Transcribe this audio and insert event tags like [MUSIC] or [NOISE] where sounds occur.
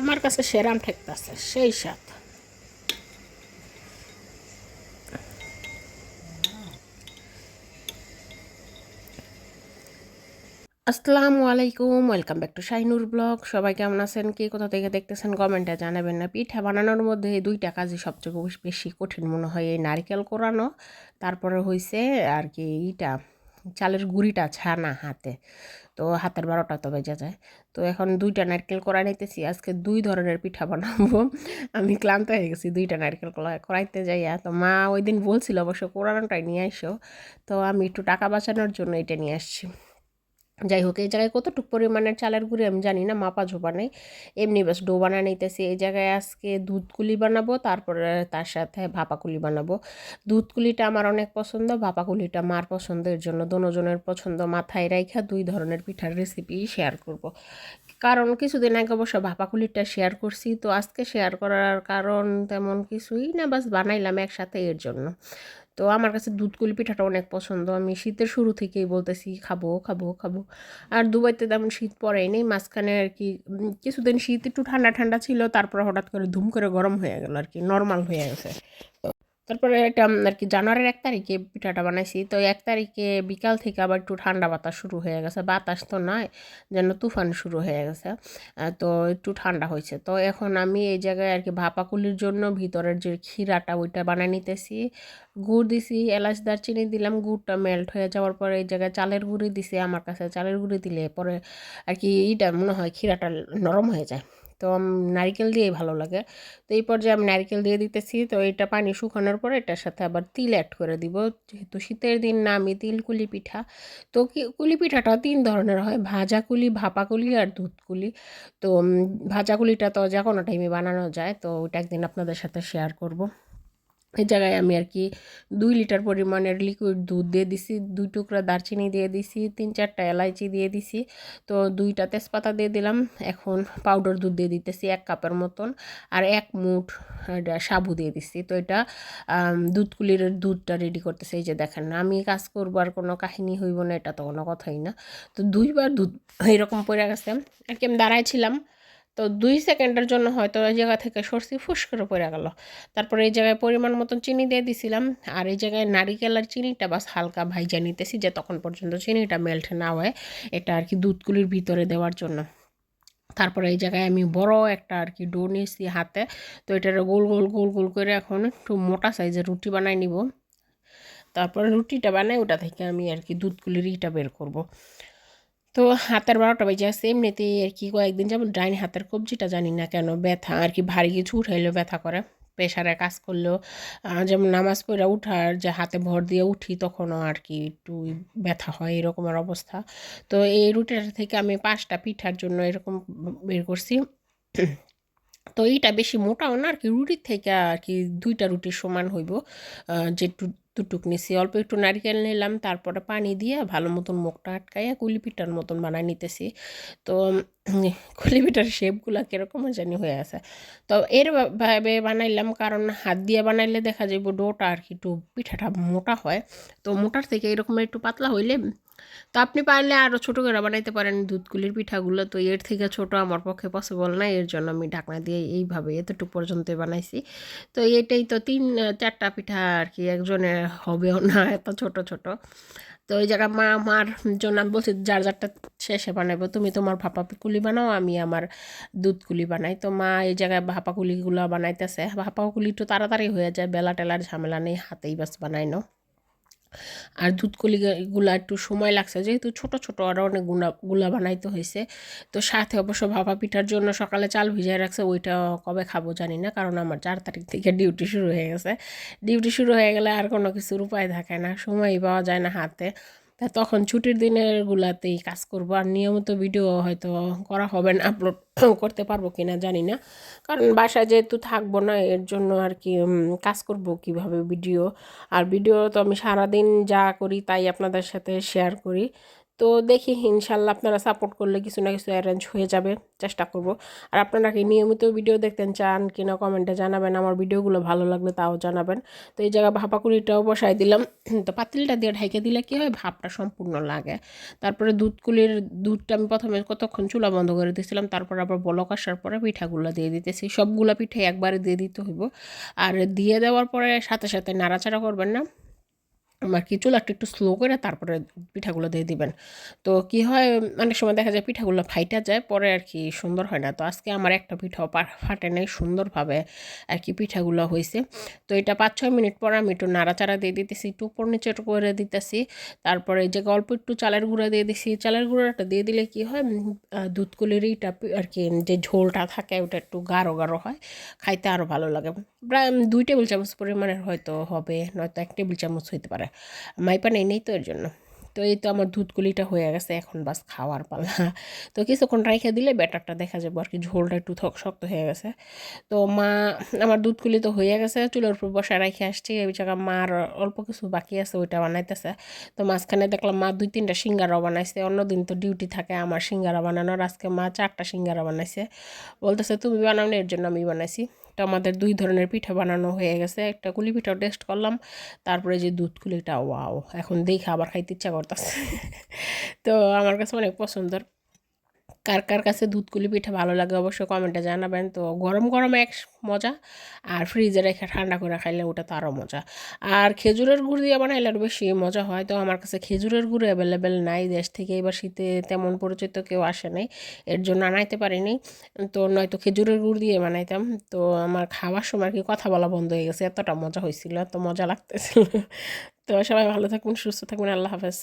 আমার কাছে সেরাম ঠেকতেছে, সেই সাথ আসসালামু আলাইকুম, welcome back to Shainur blog. সবাই কেমন আছেন? কে কোথা থেকে দেখতেছেন কমেন্টে জানাবেন না। পিঠা বানানোর মধ্যে এই দুইটা কাজই সবচেয়ে বেশি কঠিন মনে হয়, এই নারকেল কোরানো, তারপরে হয়েছে আর কি ইটা চালের গুঁড়িটা ছানা হাতে। তো হাতের বারোটা তো বেজে যায়। তো এখন দুইটা নারকেল করা নিতেছি, আজকে দুই ধরনের পিঠা বানাবো। আমি ক্লান্ত হয়ে গেছি দুইটা নারকেল করা- করাইতে যাইয়া। তো মা ওই দিন বলছিল অবশ্য কোরানোটাই নিয়ে আসো তো আমি একটু টাকা বাঁচানোর জন্য এটা নিয়ে আসছি। যাই হোক, এই জায়গায় কতটুকু পরিমাণের চালের গুঁড়ি আমি জানি না, মাপা ঝোপা নেই। এমনি বাস ডো বানা নিতেছি। এই জায়গায় আজকে দুধ কুলি বানাবো, তারপরে তার সাথে ভাপা কুলি বানাবো। দুধ কুলিটা আমার অনেক পছন্দ, ভাপা কুলিটা মার পছন্দের জন্য। দোনোজনের পছন্দ মাথায় রাইখা দুই ধরনের পিঠার রেসিপি শেয়ার করব। কারণ কিছুদিন আগে অবশ্য ভাপা কুলিটা শেয়ার করছি, তো আজকে শেয়ার করার কারণ তেমন কিছুই না, বাস বানাইলাম একসাথে এর জন্য। তো আমার কাছে দুধকুলি পিঠাটা অনেক পছন্দ। আমি শীতের শুরু থেকেই বলতেছি, খাব খাব খাব। আর দুবাইতে তেমন শীত পড়েই নেই। মাঝখানে আর কি কিছুদিন শীত একটু ঠান্ডা ঠান্ডা ছিল, তারপর হঠাৎ করে ধুম করে গরম হয়ে গেল আর কি, নর্মাল হয়ে গেছে। তারপরে এটা আর কি জানুয়ারির এক তারিখে পিঠাটা বানাইছি। তো এক তারিখে বিকাল থেকে আবার একটু ঠান্ডা বাতাস শুরু হয়ে গেছে। বাতাস তো নয় যেন তুফান শুরু হয়ে গেছে। তো একটু ঠান্ডা হয়েছে। তো এখন আমি এই জায়গায় আর কি ভাপাকুলির জন্য ভিতরের যে ক্ষীরাটা ওইটা বানিয়ে নিতেছি। গুড় দিছি, এলাচ দারচিনি দিলাম, গুড়টা মেল্ট হয়ে যাওয়ার পরে এই জায়গায় চালের গুঁড়ি দিছি। আমার কাছে চালের গুঁড়ি দিলে পরে আর কি এইটা মনে হয় ক্ষীরাটা নরম হয়ে যায়। তো নারিকেল দিয়েই ভালো লাগে। তো এই পর্যায়ে আমি নারিকেল দিয়ে দিতেছি। তো এটা পানি শুকানোর পরে এটার সাথে আবার তিল অ্যাড করে দিব। যেহেতু শীতের দিন না, আমি তিল, কুলি পিঠা। তো কুলি পিঠাটা তিন ধরনের হয়। ভাজা কুলি, ভাপা কুলি আর দুধ কুলি। তো ভাজা কুলিটা তো যে কোনো টাইমে বানানো যায়। তো ওইটা একদিন আপনাদের সাথে শেয়ার করব। এই জায়গায় আমি আর কি দুই লিটার পরিমাণের লিকুইড দুধ দিয়ে দিছি, দুই টুকরা দারচিনি দিয়ে দিছি, তিন চারটা এলাইচি দিয়ে দিছি। তো দুইটা তেজপাতা দিয়ে দিলাম, এখন পাউডার দুধ দিয়ে দিতেছি এক কাপের মতন, আর এক মুঠ সাবু দিয়ে দিছি। তো এটা দুধ কুলির দুধটা রেডি করতেছে, এই যে দেখেন না, আমি কাজ করব আর কোনো কাহিনী হইব না, এটা তো কোনো কথাই না। তো দুইবার দুধ এরকম পড়ে গেছে, আর কি আমি দাঁড়াইছিলাম তো দুই সেকেন্ডের জন্য হয়তো ওই জায়গা থেকে সরষি ফুস করে পড়ে গেল। তারপরে এই জায়গায় পরিমাণ মতন চিনি দিয়ে দিছিলাম। আর এই জায়গায় নারিকেল আর চিনিটা বাস হালকা ভাইজা নিতেছি যে তখন পর্যন্ত চিনিটা মেল্ট না হয়। এটা আর কি দুধগুলির ভিতরে দেওয়ার জন্য। তারপরে এই জায়গায় আমি বড় একটা আর কি ডো নিয়েছি হাতে। তো এটার গোল গোল গোল গোল করে এখন একটু মোটা সাইজের রুটি বানাই নিব। তারপরে রুটিটা বানাই ওটা থেকে আমি আর কি দুধগুলির ইটা বের করব। তো হাতের বারোটা বেজে আছে, এমনিতেই আর কি কয়েকদিন যেমন ডাইন হাতের কবজিটা, জানি না কেন ব্যথা, আর কি ভারী কিছু উঠাইলেও ব্যথা করে। প্রেশারে কাজ করলেও যেমন নামাজ পড়ে উঠার যে হাতে ভর দিয়ে উঠি তখনও আর কি একটু ব্যথা হয় এরকমের অবস্থা। তো এই রুটিটা থেকে আমি পাঁচটা পিঠার জন্য এরকম বের করছি। তো এইটা বেশি মোটাও না আর কি রুটির থেকে আর কি দুইটা রুটির সমান হইব। যে দুটুক নিছি। অল্প একটু নারকেল নিলাম তারপরে পানি দিয়ে ভালো মতন মুখটা আটকাইয়া কুলি পিঠার মতন বানাই নিতেছি। তো [CLEARS THROAT] উম, কুলি পিঠার শেপগুলো কীরকম জানি হয়ে আছে। তো এর ভাবে বানাইলাম কারণ হাত দিয়ে বানাইলে দেখা যাবে ডোটা আর কি একটু পিঠাটা মোটা হয়। তো মোটার থেকে এরকম একটু পাতলা হইলে তো আপনি পারলে আরও ছোটো করে বানাইতে পারেন দুধকুলির পিঠাগুলো। তো এর থেকে ছোট আমার পক্ষে পসিবল না, এর জন্য আমি ঢাকনা দিয়ে এইভাবে এতটুকু পর্যন্ত বানাইছি। তো এটাই তো তিন, চারটা পিঠা আর কি একজনের হবেও না এত ছোট ছোট। তো ওই জায়গায় মা আমার জন্য আমি বলছি, যার, যারটা শেষে বানাবো তুমি তোমার ভাপা কুলি বানাও, আমি আমার দুধ কুলি বানাই। তো মা এই জায়গায় ভাপা কুলিগুলো বানাইতেছে। ভাপা কুলি একটু তাড়াতাড়ি হয়ে যায়, বেলা টেলার ঝামেলা নেই, হাতেই বাস বানাই নাও। আর দুধ কলিগুলা একটু সময় লাগছে, যেহেতু ছোট ছোট আরও অনেকগুলা গুলা বানাইতে হয়েছে তো সাথে অবশ্য ভাপা পিঠার জন্য সকালে চাল ভিজিয়ে রাখছে, ওইটা কবে খাব জানি না, কারণ আমার চার তারিখ থেকে ডিউটি শুরু হয়ে গেছে। ডিউটি শুরু হয়ে গেলে আর কোনো কিছুর উপায় থাকে না, সময়ই পাওয়া যায় না হাতে। তা তখন ছুটির দিনের গুলাতেই কাজ করব। আর নিয়মিত ভিডিও হয়তো করা হবে না আপলোড [COUGHS] করতে পারব কি না জানি না। কারণ বাসায় যেহেতু থাকব না, এর জন্য আর কি কাজ করব কীভাবে ভিডিও আর ভিডিও তো আমি সারাদিন যা করি তাই আপনাদের সাথে শেয়ার করি। তো দেখি ইনশাল্লাহ আপনারা সাপোর্ট করলে কিছু না কিছু অ্যারেঞ্জ হয়ে যাবে, চেষ্টা করব। আর আপনারা কি নিয়মিত ভিডিও দেখতেন, চান কিনা কমেন্টে জানাবেন, আমার ভিডিওগুলো ভালো লাগলে তাও জানাবেন। তো এই জায়গায় ভাপাকুলিটাও বসাই দিলাম। [CLEARS THROAT] তো পাতিলটা দিয়ে ঢাইকে দিলে কী হয়, ভাপটা সম্পূর্ণ লাগে। তারপরে দুধকুলির দুধটা আমি প্রথমে কতক্ষণ চুলা বন্ধ করে দিয়েছিলাম, তারপর আবার বলক আসার পরে পিঠাগুলো দিয়ে দিতেছি। সবগুলো পিঠে একবারে দিয়ে দিতে হইব। আর দিয়ে দেওয়ার পরে সাথে সাথে নাড়াচাড়া করবেন না। আর কি চুলাটা একটু স্লো করে তারপরে পিঠাগুলো দিয়ে দিবেন। তো কি হয়, অনেক সময় দেখা যায় পিঠাগুলো ফাইটা যায়, পরে আর কি সুন্দর হয় না। তো আজকে আমার একটা পিঠাও ফাটে নেই সুন্দরভাবে আর কি পিঠাগুলো হয়েছে তো এটা পাঁচ ছয় মিনিট পর আমি একটু নাড়াচাড়া দিয়ে দিতেছি, একটু উপর নিচে করে দিতেছি। তারপরে যে অল্প একটু চালের গুঁড়া দিয়ে দিছি, চালের গুঁড়াটা দিয়ে দিলে কি হয় দুধকুলির ইটা আর কি যে ঝোলটা থাকে ওটা একটু গাঢ় গাঢ় হয়, খাইতে আরও ভালো লাগে। প্রায় দুই টেবিল চামচ পরিমাণের হয়তো হবে, নয়তো এক টেবিল চামচ হইতে পারে। মাইপা নেই নেই তো এর জন্য। তো এই তো আমার দুধকুলিটা হয়ে গেছে, এখন বাস খাওয়ার পালা। তো কিছুক্ষণ রেখে দিলে ব্যাটারটা দেখা যাবে আর কি, ঝোলটা একটু শক্ত হয়ে গেছে। তো মা, আমার দুধকুলি তো হয়ে গেছে, চুলের উপর বসা রেখে আসছি, এই জায়গা মার অল্প কিছু বাকি আছে, ওইটা বানাইতেছে। তো মাঝখানে দেখলাম মা দুই তিনটা সিঙ্গারা বানাইছে, অন্যদিন তো ডিউটি থাকে আমার সিঙ্গারা বানানোর, আজকে মা চারটা সিঙ্গারা বানাইছে। বলতেছে, তুমি বানাও এর জন্য আমি বানাইছি। তো আমাদের দুই ধরনের পিঠা বানানো হয়ে গেছে। একটা কুলি পিঠাও টেস্ট করলাম, তারপরে যে দুধ কুলিটা ওয়াও এখন দেখে আবার খাইতে ইচ্ছা করতেছে। [LAUGHS] তো আমার কাছে অনেক পছন্দের। কার কার কাছে দুধকুলি পিঠা ভালো লাগে অবশ্যই কমেন্টে জানাবেন। তো গরম গরম এক মজা, আর ফ্রিজে রেখে ঠান্ডা করে খাইলে ওটা তো আরও মজা। আর খেজুরের গুড় দিয়ে বানাইলে আরও বেশি মজা হয়। তো আমার কাছে খেজুরের গুড় অ্যাভেলেবেল নাই, দেশ থেকে এবার শীতে তেমন পরিচিত কেউ আসে নাই, এর জন্য আনাইতে পারিনি। তো নয়তো খেজুরের গুড় দিয়ে বানাইতাম। তো আমার খাওয়ার সময় আর কি কথা বলা বন্ধ হয়ে গেছে, এতটা মজা হয়েছিল এত মজা লাগতেছিল। তো সবাই ভালো থাকবেন, সুস্থ থাকবেন, আল্লাহ হাফেজ।